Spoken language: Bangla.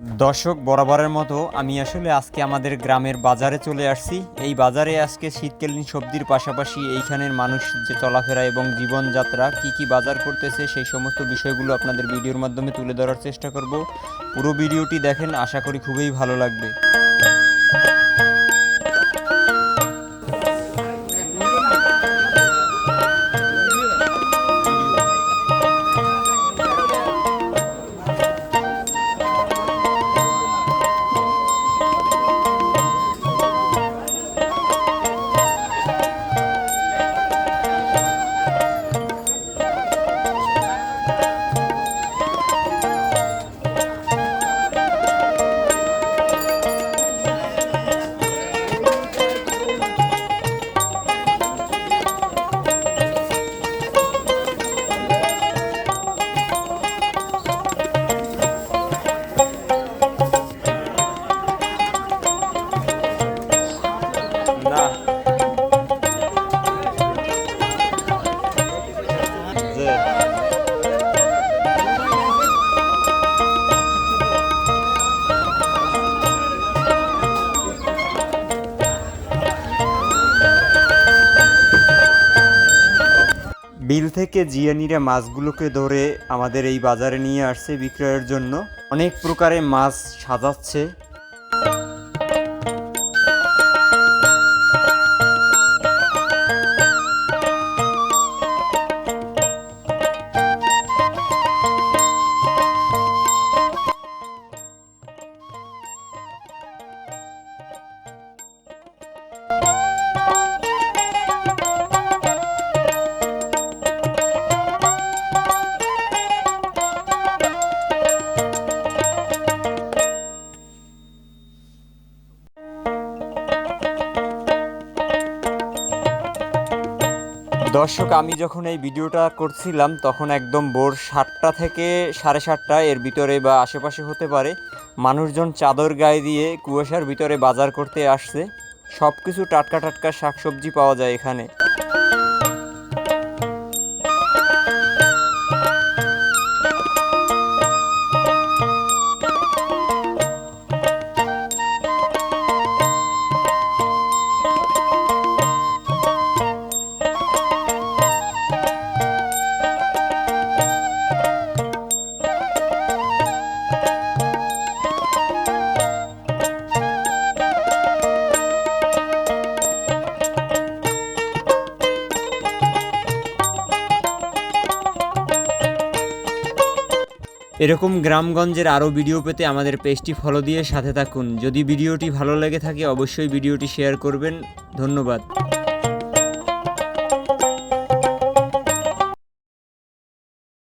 দর্শক বরাবরের মতো আমি আসলে আজকে আমাদের গ্রামের বাজারে চলে আসছি। এই বাজারে আজকে শীতকালীন সবজির পাশাপাশি এইখানের মানুষ যে চলাফেরা এবং জীবনযাত্রা, কি কি বাজার করতেছে, সেই সমস্ত বিষয়গুলো আপনাদের ভিডিওর মাধ্যমে তুলে ধরার চেষ্টা করব। পুরো ভিডিওটি দেখেন, আশা করি খুবই ভালো লাগবে। বিল থেকে জিয়ানিরা মাছগুলোকে ধরে আমাদের এই বাজারে নিয়ে আসছে বিক্রয়ের জন্য। অনেক প্রকারের মাছ সাজাচ্ছে। দর্শক, আমি যখন এই ভিডিওটা করছিলাম, তখন একদম ভোর সাতটা থেকে সাড়ে সাতটা এর ভিতরে বা আশেপাশে হতে পারে, মানুষজন চাদর গায়ে দিয়ে কুয়াশার ভিতরে বাজার করতে আসছে। সব কিছু টাটকা টাটকা শাকসবজি পাওয়া যায় এখানে। এরকম গ্রামগঞ্জের আরও ভিডিও পেতে আমাদের পেজটি ফলো দিয়ে সাথে থাকুন। যদি ভিডিওটি ভালো লেগে থাকে, অবশ্যই ভিডিওটি শেয়ার করবেন। ধন্যবাদ।